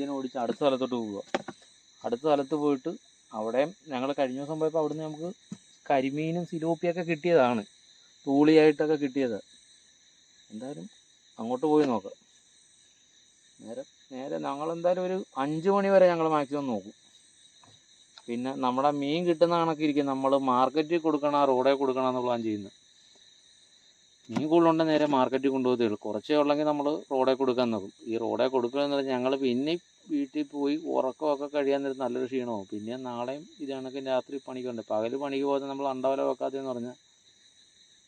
Engine ഓടിച്ച് അടുത്ത സ്ഥലത്തോട്ട് പോവുക. അടുത്ത സ്ഥലത്ത് പോയിട്ട് അവിടെ ഞങ്ങൾ കഴിഞ്ഞ ദിവസം പോയപ്പോൾ അവിടുന്ന് നമുക്ക് കരിമീനും സിലോപ്പിയൊക്കെ കിട്ടിയതാണ്. തൂളിയായിട്ടൊക്കെ കിട്ടിയത്. എന്തായാലും അങ്ങോട്ട് പോയി നോക്കാം. നേരെ നേരെ ഞങ്ങളെന്തായാലും ഒരു അഞ്ച് മണി വരെ ഞങ്ങൾ മാക്സിമം നോക്കും. പിന്നെ നമ്മുടെ മീൻ കിട്ടുന്ന കണക്കിരിക്കും നമ്മൾ മാർക്കറ്റിൽ കൊടുക്കണം റോഡിൽ കൊടുക്കണം എന്ന് പ്ലാൻ ചെയ്യുന്നത്. മീൻ കൂടുതലുണ്ട് നേരെ മാർക്കറ്റിൽ കൊണ്ടുപോകത്തേ ഉള്ളൂ. കുറച്ചേ ഉള്ളെങ്കിൽ നമ്മൾ റോഡേ കൊടുക്കാൻ നോക്കും. ഈ റോഡേ കൊടുക്കുക എന്ന് പറഞ്ഞാൽ ഞങ്ങൾ പിന്നെ വീട്ടിൽ പോയി ഉറക്കമൊക്കെ കഴിയാൻ നേരത്ത് നല്ലൊരു ക്ഷീണമാവും പിന്നെ നാളെയും ഇത് കണക്ക് രാത്രി പണിക്കുണ്ട് പകൽ പണിക്ക് പോകുന്ന നമ്മൾ അണ്ടവല വെക്കാത്തതെന്ന് പറഞ്ഞാൽ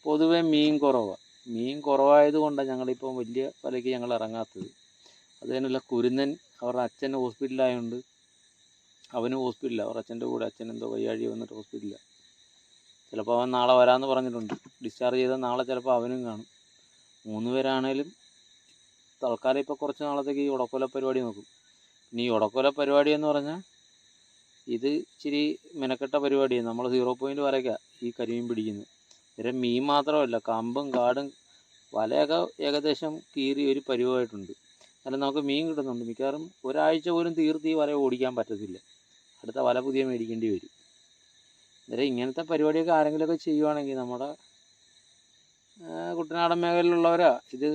പൊതുവെ മീൻ കുറവാണ് മീൻ കുറവായത് കൊണ്ടാണ് ഞങ്ങളിപ്പം വലിയ വിലയ്ക്ക് ഞങ്ങൾ ഇറങ്ങാത്തത്. അത് തന്നെയല്ല കുരുന്നൻ അവരുടെ അച്ഛൻ ഹോസ്പിറ്റലായതുകൊണ്ട് അവനും ഹോസ്പിറ്റലിലാണ് അവരുടെ അച്ഛന്റെ കൂടെ അച്ഛൻ എന്തോ വയ്യാഴി വന്നിട്ട് ഹോസ്പിറ്റലില്ല ചിലപ്പോൾ അവൻ നാളെ വരാമെന്ന് പറഞ്ഞിട്ടുണ്ട്. ഡിസ്ചാർജ് ചെയ്താൽ നാളെ ചിലപ്പോൾ അവനും കാണും. മൂന്ന് പേരാണേലും തൽക്കാലം ഇപ്പോൾ കുറച്ച് നാളത്തേക്ക് ഈ ഉടക്കൊല പരിപാടി നോക്കും. ഇനി ഈ ഉടക്കൊല പരിപാടി എന്ന് പറഞ്ഞാൽ ഇത് ഇച്ചിരി മെനക്കെട്ട പരിപാടിയാണ് നമ്മൾ സീറോ പോയിന്റ് വരയ്ക്കുക ഈ കരിമീൻ പിടിക്കുന്നത് ഇവരെ മീൻ മാത്രമല്ല കമ്പും കാടും വലയൊക്കെ ഏകദേശം കീറി ഒരു പരിവമായിട്ടുണ്ട് എന്നാലും നമുക്ക് മീൻ കിട്ടുന്നുണ്ട്. മിക്കവാറും ഒരാഴ്ച പോലും തീർത്ത് ഈ വല ഓടിക്കാൻ പറ്റത്തില്ല. അടുത്ത വല പുതിയ മേടിക്കേണ്ടി വരും. അന്നേരം ഇങ്ങനത്തെ പരിപാടിയൊക്കെ ആരെങ്കിലുമൊക്കെ ചെയ്യുവാണെങ്കിൽ നമ്മുടെ കുട്ടനാടൻ മേഖലയിലുള്ളവരാ. ഇത്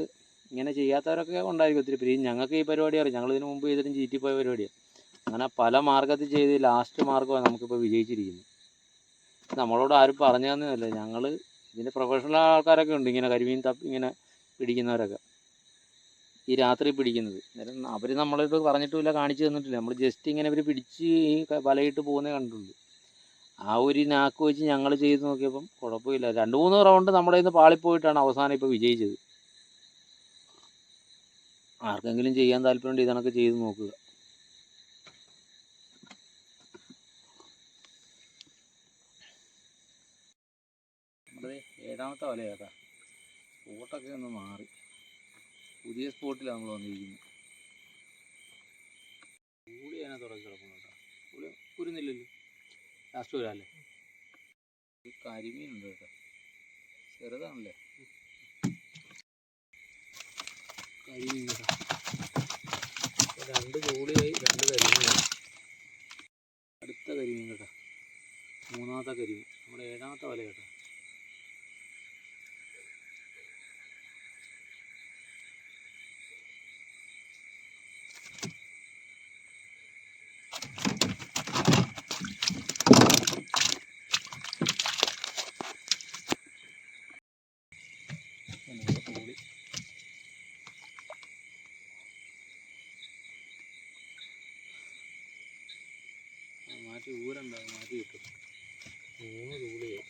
ഇങ്ങനെ ചെയ്യാത്തവരൊക്കെ ഉണ്ടായിരിക്കും ഒത്തിരി പേര്. ഞങ്ങൾക്ക് ഈ പരിപാടി അറിയാം. ഞങ്ങൾ ഇതിന് മുമ്പ് ചെയ്തിട്ടും പോയ പരിപാടിയാണ് അങ്ങനെ പല മാർഗത്തിൽ ചെയ്ത് ലാസ്റ്റ് മാർഗമാണ് നമുക്കിപ്പോൾ വിജയിച്ചിരിക്കുന്നത്. നമ്മളോട് ആരും പറഞ്ഞു തന്നതല്ല ഞങ്ങൾ ഇതിന്റെ പ്രൊഫഷണൽ ആൾക്കാരൊക്കെ ഉണ്ട്. ഇങ്ങനെ കരിമീൻ തപ്പി ഇങ്ങനെ പിടിക്കുന്നവരൊക്കെ. ഈ രാത്രി പിടിക്കുന്നത്. അന്നേരം അവർ നമ്മളോട് പറഞ്ഞിട്ടുമില്ല കാണിച്ചു തന്നിട്ടില്ല. നമ്മൾ ജസ്റ്റ് ഇങ്ങനെ ഇവർ പിടിച്ച് ഈ വലയിട്ട് പോകുന്നേ കണ്ടിട്ടുള്ളൂ ആ ഒരു നാക്ക് വെച്ച് ഞങ്ങൾ ചെയ്ത് നോക്കിയപ്പം കുഴപ്പമില്ല. രണ്ട് മൂന്ന് റൗണ്ട് നമ്മുടെ ഇന്ന് പാളിപ്പോയിട്ടാണ് അവസാനം ഇപ്പോൾ വിജയിച്ചത്. ആർക്കെങ്കിലും ചെയ്യാൻ താല്പര്യമുണ്ട് ഇതണക്ക് ചെയ്ത് നോക്കുക. ഏഴാമത്തെ വല ചേട്ടാ സ്പോട്ടൊക്കെ ഒന്ന് മാറി. പുതിയ സ്പോട്ടിലാണ് നമ്മൾ വന്നിരിക്കുന്നത്. കൂടി അതിനെ തുടങ്ങി കിടക്കുന്നു കേട്ടോ. കൂടി കുരുന്നില്ലല്ലോ ഈ കരിമീനുണ്ട് കേട്ടോ. ചെറുതാണല്ലേ? കരിമീൻ കേട്ടോ രണ്ട് ജോളിയായി രണ്ട് കരിമീനായി അടുത്ത കരിമീൻ കേട്ടോ. മൂന്നാമത്തെ കരിമീൻ. നമ്മുടെ ഏഴാമത്തെ വല കേട്ടോ. ആ, മാറ്റി കിട്ടും. മൂന്ന് തൂളിയായി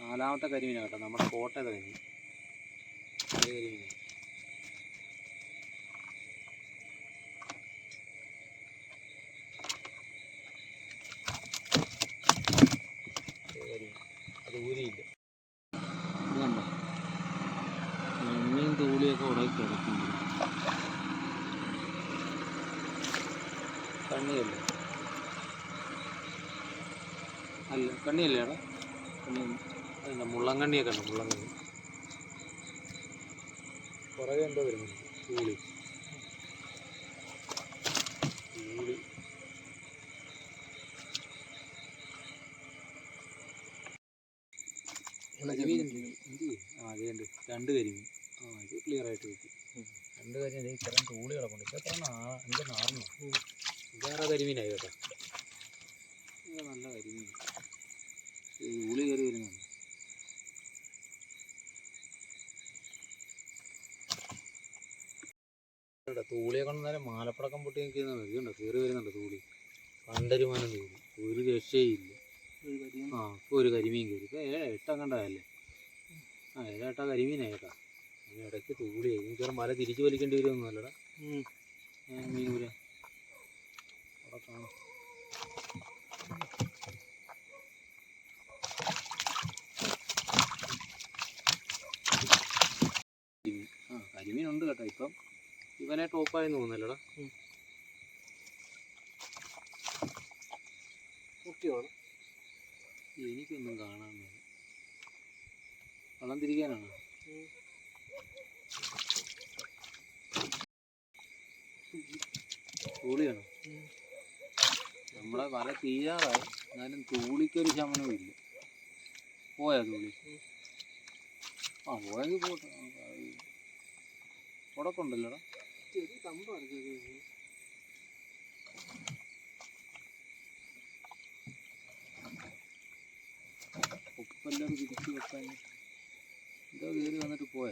നാലാമത്തെ കരിമീനാണ് കേട്ടോ നമ്മുടെ കോട്ടയത്തെ കരിമീൻ. അതേ ഇത് കണ്ടോ? എണ്ണയും തൂളിയൊക്കെ ഉടക്കി കിടക്കുന്നു കണ്ണിയല്ലേ? അല്ല കണ്ണിയല്ലേ എടാ? കണ്ണി മുള്ളങ്കണ്ണിയൊക്കെ ഉണ്ട് മുള്ളങ്കണ്ണി പുറകെ എന്തോ വരുന്നുണ്ട്? ആ അതേണ്ട് രണ്ട് കരിമീൻ ആ ഇത് ക്ലിയർ ആയിട്ട് കിട്ടി രണ്ട് കരിമീൻ ഇതിൽ ഇത്രയും തൂളി കിടപ്പുണ്ട്. ഇപ്പം എത്ര നാ അഞ്ച് നാറണോ ഇതാറാ കരിമീനായി കേട്ടോ. നല്ല കരിമീൻ. ഉളി കയറി വരുന്നുണ്ട് തൂളിയെ കൊണ്ട് നേരം മാലപ്പടക്കം പൊട്ടി നിൽക്കുന്ന ഇതുണ്ട് കയറി വരുന്നുണ്ട് തൂളി? കണ്ടരുമാനം തൂളി ഒരു രക്ഷയില്ല. ആ ഇപ്പോൾ ഒരു കരിമീൻ കയറി. ഇപ്പോൾ ഏഴ് എട്ടം കണ്ടതല്ലേ? ആ ഏഴെട്ടാ കരിമീനായി കേട്ടാ ഇടയ്ക്ക് തൂളി ഇനി ചേർന്ന് മല തിരിച്ചു വലിക്കേണ്ടി വരുമൊന്നുമല്ലടാ മീൻ ഊരാ അവിടെ കാണാം. ആ കരിമീനുണ്ട് കേട്ടോ ഇപ്പം. ഇവനെ ടോപ്പായി തോന്നുന്നല്ലോടാ. കുട്ടിയാണ് എനിക്കൊന്നും കാണാൻ മേല. വള്ളം തിരിക്കാനാണോ? തൂളിയാണ് നമ്മളെ വല തീരാറായി എന്നാലും തൂളിക്കൊരു ശമനവും ഇല്ല. പോയാ തൂളി ആ പോയെങ്കിൽ പോട്ടെ. ഉടക്കുണ്ടല്ലോടാ ഉപ്പെല്ലാം തിരിച്ച് വെക്കാൻ എന്തോ കയറി വന്നിട്ട് പോയ?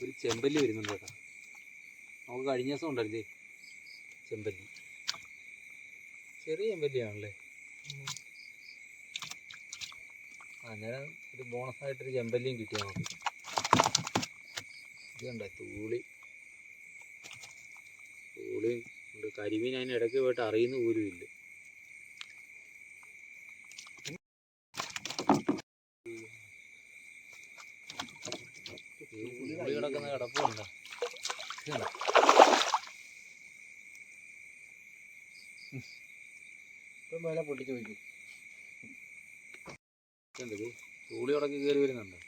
ഒരു ചെമ്പല്ലി വരുന്നുണ്ട് കേട്ടോ. നമുക്ക് കഴിഞ്ഞ ദിവസം ഉണ്ടല്ലേ ചെമ്പല്ലി. ചെറിയ ചെമ്പല്ലിയാണല്ലേ? അങ്ങനെ ഒരു ബോണസ് ബോണസായിട്ടൊരു ചെമ്പല്ലിയും കിട്ടി നമുക്ക് ഇത് കണ്ട? തൂളി. തൂളിയും ഉണ്ട്. കരിമീൻ അതിന് ഇടയ്ക്ക് പോയിട്ട് അറിയുന്ന പോലും ഇല്ല. തൂളി കിടക്കുന്ന കിടപ്പുണ്ടോ. ഇപ്പം മേലെ പൊട്ടിച്ച് വയ്ക്കും ഇത് തൂളി ഉടക്കി കയറി വരുന്നുണ്ട്.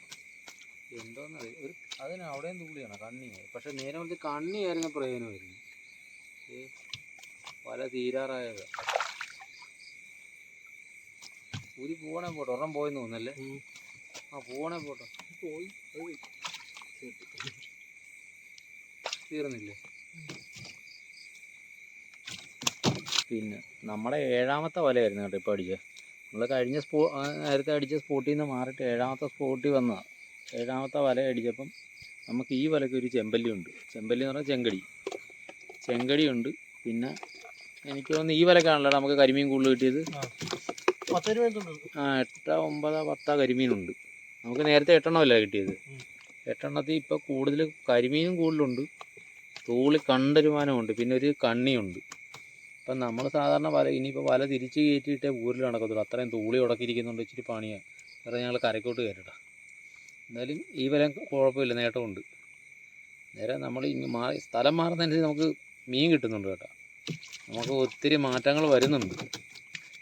എന്തോന്നറിയ ഒരു അതിന് അവിടെയും തൂളിയാണ് കണ്ണി പക്ഷെ നേരെ മറിച്ച് കണ്ണിയായിരുന്ന പ്രയോജനമായിരുന്നു. ഏ പല തീരാറായത്. ഊരി പോകണേ പോട്ടെ ഒരെണ്ണം പോയെന്ന് തോന്നല്ലേ ആ പോകണേ പോട്ടെ. പോയി. തീർന്നില്ലേ? പിന്നെ നമ്മുടെ ഏഴാമത്തെ വലയായിരുന്നു കേട്ടോ ഇപ്പോൾ അടിച്ചത് നമ്മൾ കഴിഞ്ഞ സ്പോ നേരത്തെ അടിച്ച സ്പോട്ടിൽ നിന്ന് മാറിയിട്ട് ഏഴാമത്തെ സ്പോട്ടിൽ വന്നതാണ് ഏഴാമത്തെ വല അടിച്ചപ്പം നമുക്ക് ഈ വലയ്ക്ക് ഒരു ചെമ്പല്ലി ഉണ്ട്. ചെമ്പല്ലി എന്ന് പറഞ്ഞാൽ ചെങ്കടി. ചെങ്കടി ഉണ്ട്. പിന്നെ എനിക്ക് തോന്നുന്നു ഈ വലക്കാണല്ലോ നമുക്ക് കരിമീൻ കൂടുതൽ കിട്ടിയത്. ആ. എട്ട് ഒമ്പത് പത്താ കരിമീനുണ്ട് നമുക്ക് നേരത്തെ എട്ടെണ്ണമല്ല കിട്ടിയത്. എട്ടെണ്ണത്തിൽ ഇപ്പോൾ കൂടുതൽ കരിമീനും കൂടുതലുണ്ട്. തൂളി കണ്ടൊരുമാനമുണ്ട്. പിന്നെ ഒരു കണ്ണിയുണ്ട്. ഇപ്പം നമ്മൾ സാധാരണ വല ഇനിയിപ്പോൾ വല തിരിച്ച് കയറ്റിയിട്ടേ ഊരിൽ നടക്കത്തുള്ളൂ. അത്രയും തൂളി ഉടക്കിയിരിക്കുന്നുണ്ട് ഇച്ചിരി പണിയാണ് വേറെ ഞങ്ങൾ കരക്കോട്ട് കയറ്റട്ടാ. എന്തായാലും ഈ വല കുഴപ്പമില്ല നേട്ടമുണ്ട്. നേരെ നമ്മൾ ഇങ്ങ് മാറി സ്ഥലം മാറുന്നതനുസരിച്ച് നമുക്ക് മീൻ കിട്ടുന്നുണ്ട് കേട്ടോ. നമുക്ക് ഒത്തിരി മാറ്റങ്ങൾ വരുന്നുണ്ട്.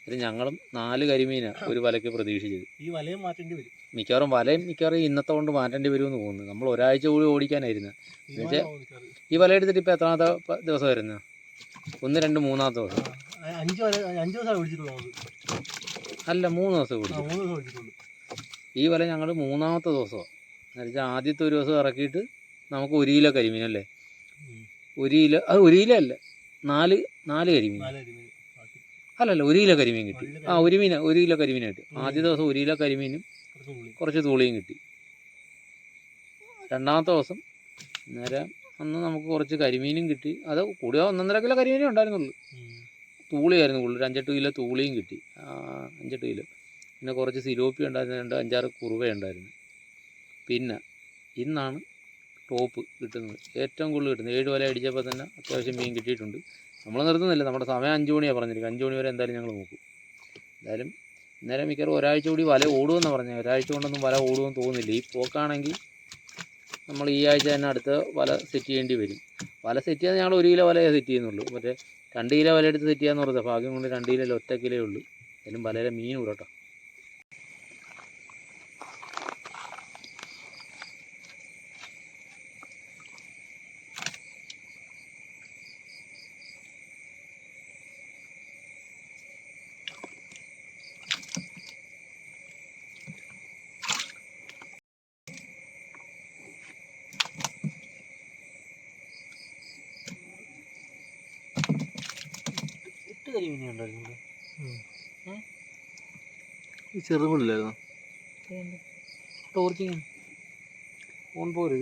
ഇത് ഞങ്ങളും നാല് കരിമീനാണ് ഒരു വലയ്ക്ക് പ്രതീക്ഷിച്ചത്. ഈ വലയും മാറ്റേണ്ടി വരും. മിക്കവാറും വലയും മിക്കവാറും ഇന്നത്തെ കൊണ്ട് മാറ്റേണ്ടി വരുമെന്ന് തോന്നുന്നു. നമ്മൾ ഒരാഴ്ച കൂടി ഓടിക്കാനായിരുന്നു. എന്നുവെച്ചാൽ ഈ വല എടുത്തിട്ട് ഇപ്പോൾ എത്രാമത്തെ ദിവസം വരുന്നത് ഒന്ന് രണ്ട് മൂന്നാമത്തെ ദിവസം. അഞ്ച് അഞ്ച് അല്ല മൂന്ന് ദിവസം കൂടി മൂന്ന് ദിവസം ഈ വല ഞങ്ങൾ മൂന്നാമത്തെ ദിവസമാണ് എന്നുവെച്ചാൽ ആദ്യത്തെ ഒരു ദിവസം ഇറക്കിയിട്ട് നമുക്ക് ഒരു കിലോ കരിമീൻ അല്ലേ? ഒരു കിലോ അത് ഒരു കിലോ അല്ല. നാല് നാല് കരിമീൻ. അല്ലല്ല ഒരു കിലോ കരിമീൻ കിട്ടി. ആ ഒരു മീൻ ഒരു കിലോ കരിമീൻ കിട്ടി. ആദ്യ ദിവസം ഒരു കിലോ കരിമീനും കുറച്ച് തൂളിയും കിട്ടി. രണ്ടാമത്തെ ദിവസം നേരെ അന്ന് നമുക്ക് കുറച്ച് കരിമീനും കിട്ടി. അത് കൂടിയ ഒന്നൊന്നര കിലോ കരിമീനേ ഉണ്ടായിരുന്നുള്ളൂ. തൂളിയായിരുന്നു കൂടുതൽ. അഞ്ചെട്ട് കിലോ തൂളിയും കിട്ടി. അഞ്ചെട്ട് കിലോ. പിന്നെ കുറച്ച് സിലോപ്പി ഉണ്ടായിരുന്നു. രണ്ട് അഞ്ചാറ് കുറുവ ഉണ്ടായിരുന്നു. പിന്നെ ഇന്നാണ് ടോപ്പ് കിട്ടുന്നത്. ഏറ്റവും കൂടുതൽ കിട്ടുന്നത്. ഏഴ് വല അടിച്ചപ്പോൾ തന്നെ അത്യാവശ്യം മീൻ കിട്ടിയിട്ടുണ്ട്. നമ്മൾ നിർത്തുന്നില്ല. നമ്മുടെ സമയം അഞ്ച് മണിയാണ് പറഞ്ഞിരിക്കുക അഞ്ച് മണി വരെ എന്തായാലും ഞങ്ങൾ നോക്കും. എന്തായാലും ഇന്നേരം മിക്കവാറും ഒരാഴ്ച കൂടി വല ഓടുമെന്ന് പറഞ്ഞത്. ഒരാഴ്ച കൊണ്ടൊന്നും വല ഓടുമെന്ന് തോന്നുന്നില്ല. ഈ പോക്കാണെങ്കിൽ നമ്മൾ ഈ ആഴ്ച തന്നെ അടുത്ത വല സെറ്റ് ചെയ്യേണ്ടി വരും. വല സെറ്റ് ചെയ്യാൻ ഞങ്ങൾ ഒരു കിലോ വലയേ സെറ്റ് ചെയ്യുന്നുള്ളൂ. മറ്റേ രണ്ട് കിലോ വല എടുത്ത് സെറ്റ് ചെയ്യാമെന്ന് പറഞ്ഞത് ഭാഗ്യം കൊണ്ട് രണ്ട് കിലോ ഒറ്റ കിലോ ഉള്ളൂ. അതിലും വലയിലെ മീൻ വിടട്ടോ എട്ട് കരിമീൻ ഉണ്ടായിരുന്നു ഈ ചെറുതും ടോർച്ചിങ് ഓൺ പോര്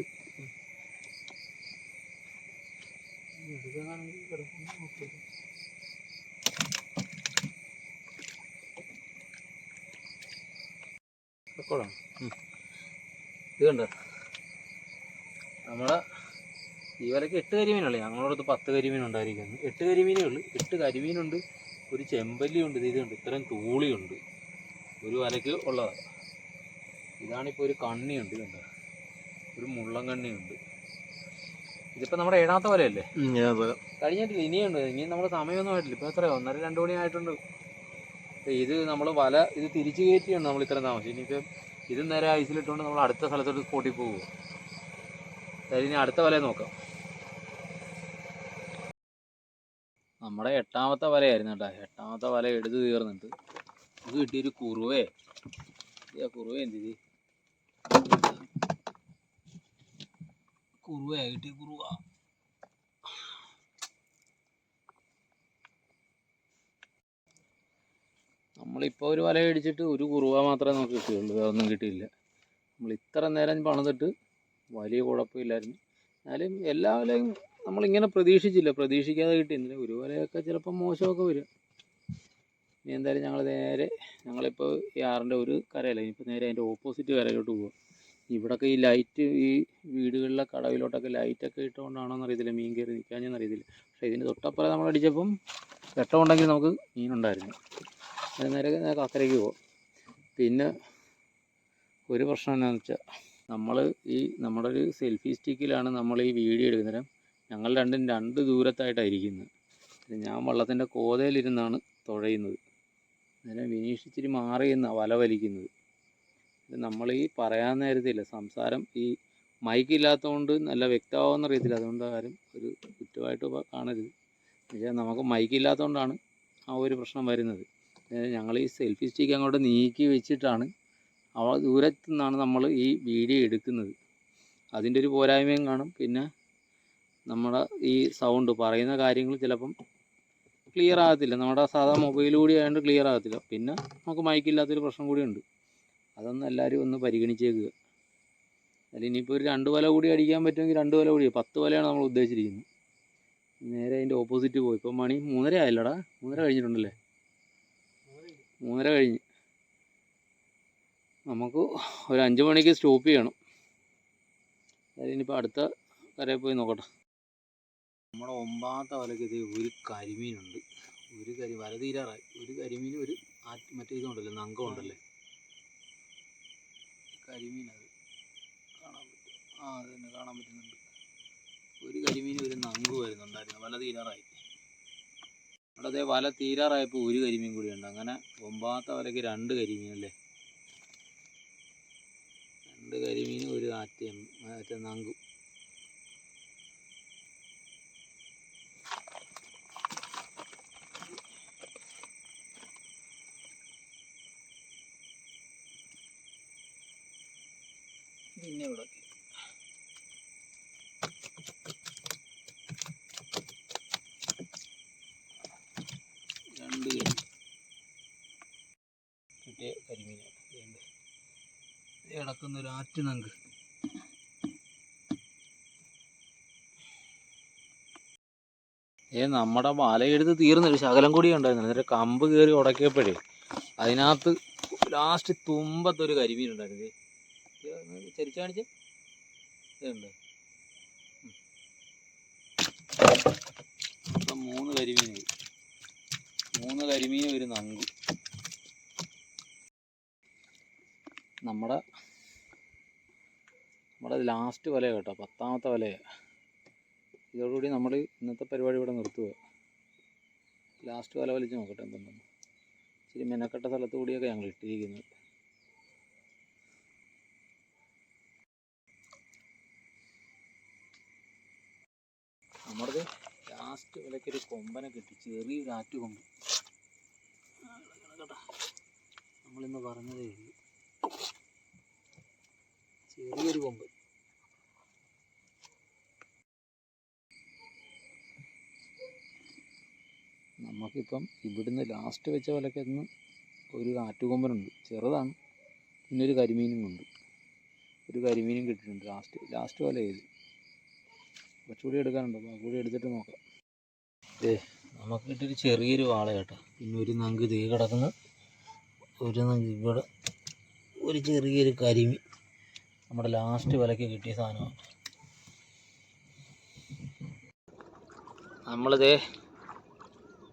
റെക്കോർഡാണ് ഇത് കണ്ടോ നമ്മളെ ഈ വിലക്ക് എട്ട് കരിമീനുള്ളൂ. ഞങ്ങളോടത്ത് പത്ത് കരിമീൻ ഉണ്ടായിരിക്കുന്നു എട്ട് കരിമീനേ ഉള്ളൂ. എട്ട് കരിമീനുണ്ട്. ഒരു ചെമ്പല്ലിയുണ്ട്. ഇത് ഇതുണ്ട്. ഇത്രയും തൂളിയുണ്ട്. ഒരു വരയ്ക്ക് ഉള്ളതാണ്. ഇതാണിപ്പോൾ ഒരു കണ്ണിയുണ്ട് ഇതുണ്ട് ഒരു മുള്ളം കണ്ണിയുണ്ട്. ഇതിപ്പോൾ നമ്മുടെ ഏഴാമത്തെ വലയല്ലേ? കഴിഞ്ഞിട്ടില്ല ഇനിയുണ്ട്. ഇനി നമ്മുടെ സമയമൊന്നും ആയിട്ടില്ല. ഇപ്പോൾ എത്രയോ? ഒന്നര രണ്ട് മണി ആയിട്ടുണ്ട് ഇത് നമ്മൾ വല ഇത് തിരിച്ചു കയറ്റിയാണ് നമ്മൾ ഇത്രയും താമസം. ഇനിയിപ്പോൾ ഇത് നേരെ ഐസിലിട്ടുകൊണ്ട് നമ്മൾ അടുത്ത സ്ഥലത്തോട്ട് സ്പോട്ടിൽ പോകും അതായത് ഇനി അടുത്ത വല നോക്കാം. നമ്മുടെ എട്ടാമത്തെ വലയായിരുന്നു കേട്ടോ. എട്ടാമത്തെ വല എടുത്ത് തീർന്നിട്ട് ഇത് കിട്ടിയൊരു കുറുവേ. ആ കുറുവ എന്ത് ഇത് കുറുവ കിട്ടിയ കുറുവ. നമ്മളിപ്പോൾ ഒരു വല അടിച്ചിട്ട് ഒരു കുറുവ മാത്രമേ നമുക്ക് കിട്ടിയുള്ളൂ. വേറെ ഒന്നും കിട്ടിയില്ല. നമ്മൾ ഇത്ര നേരം പണിതിട്ട് വലിയ കുഴപ്പമില്ലായിരുന്നു. എന്നാലും എല്ലാ വലയും നമ്മളിങ്ങനെ പ്രതീക്ഷിച്ചില്ല. പ്രതീക്ഷിക്കാതെ കിട്ടിയിരുന്നില്ല ഒരു വലയൊക്കെ ചിലപ്പോൾ മോശമൊക്കെ വരും. ഇനി എന്തായാലും ഞങ്ങൾ നേരെ ഞങ്ങളിപ്പോൾ ഈ ആറിന്റെ ഒരു കരയല്ല? ഇനിയിപ്പോൾ നേരെ അതിന്റെ ഓപ്പോസിറ്റ് കരയിലോട്ട് പോവുക ഇവിടൊക്കെ ഈ ലൈറ്റ് ഈ വീടുകളിലെ കടവിലോട്ടൊക്കെ ലൈറ്റൊക്കെ ഇട്ടുകൊണ്ടാണോ എന്നറിയത്തില്ല മീൻ കയറി നിൽക്കാഞ്ഞെന്ന് അറിയത്തില്ല. പക്ഷേ ഇതിന് തൊട്ടപ്പുറം നമ്മൾ അടിച്ചപ്പം വെട്ടമുണ്ടെങ്കിൽ നമുക്ക് മീനുണ്ടായിരുന്നു അത് നേരെ അക്കരയ്ക്ക് പോവാം. പിന്നെ ഒരു പ്രശ്നം എന്താണെന്ന് വെച്ചാൽ നമ്മൾ ഈ നമ്മുടെ ഒരു സെൽഫി സ്റ്റിക്കിലാണ് നമ്മൾ ഈ വീഡിയോ എടുക്കുന്നത്. ഞങ്ങൾ രണ്ടും രണ്ട് ഇത് ഞാൻ വള്ളത്തിന്റെ കോതയിലിരുന്നാണ് തുഴയുന്നത്. അന്നേരം വിനീഷ് ഇച്ചിരി എന്ന വല വലിക്കുന്നത്. നമ്മൾ ഈ പറയാൻ നേരത്തില്ല. സംസാരം ഈ മൈക്ക് ഇല്ലാത്തതുകൊണ്ട് നല്ല വ്യക്തമാവുമെന്ന് അറിയത്തില്ല അതുകൊണ്ട് ആരും ഒരു കുറ്റമായിട്ട് കാണരുത്. പക്ഷേ നമുക്ക് മൈക്ക് ഇല്ലാത്തതുകൊണ്ടാണ് ആ ഒരു പ്രശ്നം വരുന്നത്. ഞങ്ങൾ ഈ സെൽഫി സ്റ്റിക്ക് അങ്ങോട്ട് നീക്കി വെച്ചിട്ടാണ് അവ ദൂരത്തു നിന്നാണ് നമ്മൾ ഈ വീഡിയോ എടുക്കുന്നത്. അതിന്റെ ഒരു പോരായ്മയും കാണും. പിന്നെ നമ്മുടെ ഈ സൗണ്ട് പറയുന്ന കാര്യങ്ങൾ ചിലപ്പം ക്ലിയർ ആകത്തില്ല. നമ്മുടെ സാധാ മൊബൈൽ കൂടി ആയതുകൊണ്ട് ക്ലിയർ ആകത്തില്ല. പിന്നെ നമുക്ക് മൈക്കില്ലാത്തൊരു പ്രശ്നം കൂടിയുണ്ട് അതൊന്ന് എല്ലാവരും ഒന്ന് പരിഗണിച്ചേക്കുക. അതിൽ ഇനിയിപ്പോൾ ഒരു രണ്ട് വല കൂടി അടിക്കാൻ പറ്റുമെങ്കിൽ രണ്ട് വല കൂടി പത്ത് വലയാണ് നമ്മൾ ഉദ്ദേശിച്ചിരിക്കുന്നത്. നേരെ അതിന്റെ ഓപ്പോസിറ്റ് പോയി. ഇപ്പം മണി മൂന്നര ആയില്ലടാ. മൂന്നര കഴിഞ്ഞിട്ടുണ്ടല്ലേ? മൂന്നര കഴിഞ്ഞ്. നമുക്ക് ഒരു അഞ്ച് മണിക്ക് സ്റ്റോപ്പ് ചെയ്യണം. അതായത് ഇനിയിപ്പോൾ അടുത്ത കരയിൽ പോയി നോക്കട്ടെ. നമ്മുടെ ഒമ്പാമത്തെ വലക്കത് ഒരു കരിമീനുണ്ട്. ഒരു കരി വല തീരാറായി. ഒരു കരിമീൻ ഒരു മറ്റേ ഇതുണ്ടല്ലോ നങ്കം ഉണ്ടല്ലേ കരിമീൻ അത് കാണാൻ പറ്റും. ആ അത് തന്നെ കാണാൻ പറ്റുന്നുണ്ട്. ഒരു കരിമീൻ ഒരു നങ്ക് വരുന്നുണ്ടായിരുന്നു. വല തീരാറായി. അവിടെ അതേ വല തീരാറായപ്പോൾ ഒരു കരിമീൻ കൂടിയുണ്ട് അങ്ങനെ ഒമ്പാമത്തെ വലയ്ക്ക് രണ്ട് കരിമീൻ അല്ലേ? രണ്ട് കരിമീനും ഒരു ആറ്റയും മറ്റേ നങ്കും. പിന്നെ ഇവിടെ. രണ്ട് കരിമീൻ. കിട്ടിയ കരിമീനാണ് കിടക്കുന്ന ഒരു ആറ്റ് നങ്ക്. ഏ നമ്മുടെ വലയെടുത്ത് തീർന്നൊരു ശകലം കൂടി ഉണ്ടായിരുന്നു. എന്നിട്ട് കമ്പ് കയറി ഉടക്കിയപ്പോഴേ അതിനകത്ത് ലാസ്റ്റ് തുമ്പത്തൊരു കരിമീൻ ഉണ്ടായിരുന്നു. ചരിച്ചു കാണിച്ച്. ഇതുണ്ട്. മൂന്ന് കരിമീനായി മൂന്ന് കരിമീൻ ഒരു നങ്കു. നമ്മുടെ നമ്മുടെ ലാസ്റ്റ് വല കേട്ടോ പത്താമത്തെ വലയാണ് ഇതോടുകൂടി നമ്മൾ ഇന്നത്തെ പരിപാടി ഇവിടെ നിർത്തുക ലാസ്റ്റ് വല വലിച്ച് നോക്കട്ടെ എന്തുണ്ടെന്ന് ഇച്ചിരി മെനക്കെട്ട സ്ഥലത്ത് കൂടിയൊക്കെ ഞങ്ങൾ ഇട്ടിരിക്കുന്നത് നമ്മുടെ ലാസ്റ്റ് ഒരു കൊമ്പനെ കിട്ടി ചെറിയൊരു ആറ്റ് കൊമ്പ്. ആ, കിടക്കണ കേട്ടോ നമ്മളിന്ന് പറഞ്ഞതേ ചെറിയൊരു കൊമ്പ്. നമുക്കിപ്പം ഇവിടുന്ന് ലാസ്റ്റ് വെച്ച വിലക്കന്ന് ഒരു ആറ്റുകൊമ്പനുണ്ട് ചെറുതാണ്. പിന്നെ ഒരു കരിമീനും ഉണ്ട്. ഒരു കരിമീനും കിട്ടിയിട്ടുണ്ട് ലാസ്റ്റ് ലാസ്റ്റ് പോലെ ചെയ്ത് കുറച്ചുകൂടി എടുക്കാനുണ്ടോ? കൂടി എടുത്തിട്ട് നോക്കാം. ഏ നമുക്ക് കിട്ടിയൊരു ചെറിയൊരു വാള കേട്ടോ. പിന്നെ ഒരു നങ്ക് തീ കിടക്കുന്നു. ഒരു നങ്ക് ഇവിടെ. ഒരു ചെറിയൊരു കരിമി നമ്മുടെ ലാസ്റ്റ് വിലക്ക് കിട്ടിയ സാധനമാണ്. നമ്മളിതേ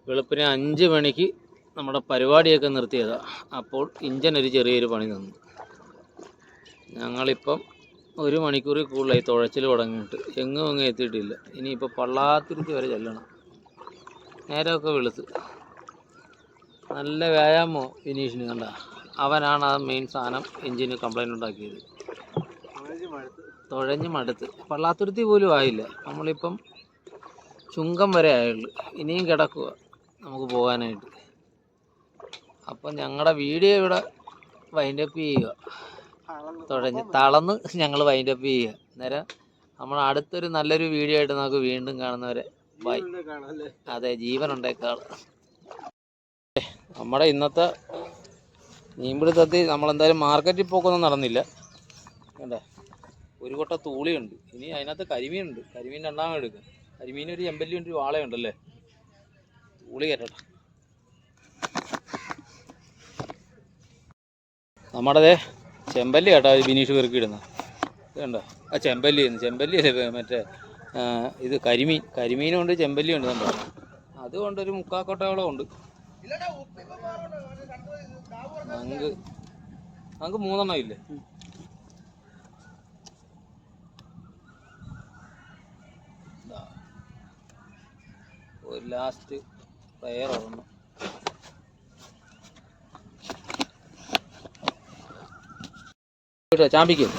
വെളുപ്പിന് അഞ്ച് മണിക്ക് നമ്മുടെ പരിപാടിയൊക്കെ നിർത്തിയതാണ് അപ്പോൾ ഇഞ്ചൻ ഒരു ചെറിയൊരു പണി തന്നു. ഞങ്ങളിപ്പം ഒരു മണിക്കൂറിൽ കൂടുതലായി തുഴച്ചിൽ തുടങ്ങിയിട്ട് എങ്ങും എങ്ങും എത്തിയിട്ടില്ല. ഇനിയിപ്പോൾ പള്ളാത്തിരുത്തി വരെ ചെല്ലണം. നേരമൊക്കെ വെളുത്ത്. നല്ല വ്യായാമോ വിനീഷിന് കണ്ട. അവനാണ് ആ മെയിൻ സാധനം എഞ്ചിന് കംപ്ലൈന്റ് ഉണ്ടാക്കിയത്. തുഴഞ്ഞ് മടുത്ത്. പള്ളാത്തുരുത്തി പോലും ആയില്ല. നമ്മളിപ്പം ചുങ്കം വരെ ആയുള്ളൂ. ഇനിയും കിടക്കുക നമുക്ക് പോകാനായിട്ട്. അപ്പം ഞങ്ങളുടെ വീഡിയോ ഇവിടെ വൈൻഡപ്പ് ചെയ്യുക. തുഴഞ്ഞ് തളന്ന് ഞങ്ങൾ വൈൻഡപ്പ് ചെയ്യുക. അന്നേരം നമ്മൾ അടുത്തൊരു നല്ലൊരു വീഡിയോ ആയിട്ട് നമുക്ക് വീണ്ടും കാണുന്നവരെ ബൈ. അതെ ജീവൻ ഉണ്ടേക്കാൾ നമ്മുടെ ഇന്നത്തെ മീൻപിടുത്തത്തിൽ നമ്മളെന്തായാലും മാർക്കറ്റിൽ പോക്കൊന്നും നടന്നില്ല. കണ്ടേ? ഒരു കൊട്ട തൂളിയുണ്ട്. ഇനി അതിനകത്ത് കരിമീനുണ്ട്. കരിമീൻ രണ്ടാമത് എടുക്കാം. കരിമീൻ ഒരു എമ്പല്ലി ഉണ്ട് ഒരു വാളയുണ്ടല്ലേ? തൂളി കയറ്റട്ടെ. നമ്മുടെ ദേ ചെമ്പല്ലി കേട്ടോ ബിനീഷ് പെറുക്കിയിടുന്ന കണ്ടോ? ആ ചെമ്പല്ലി ചെമ്പല്ലി അല്ലേ മറ്റേ ഇത് കരിമീൻ. കരിമീനും ഉണ്ട് ചെമ്പല്ലിയും ഉണ്ട് കണ്ടോ അതുകൊണ്ടൊരു മുക്കാക്കൊട്ടയോളം ഉണ്ട്. നമുക്ക് നമുക്ക് മൂന്നെണ്ണം ഇല്ലേ. ഒരു ലാസ്റ്റ് പ്രയർ ഒരെണ്ണം ചാമ്പിക്കും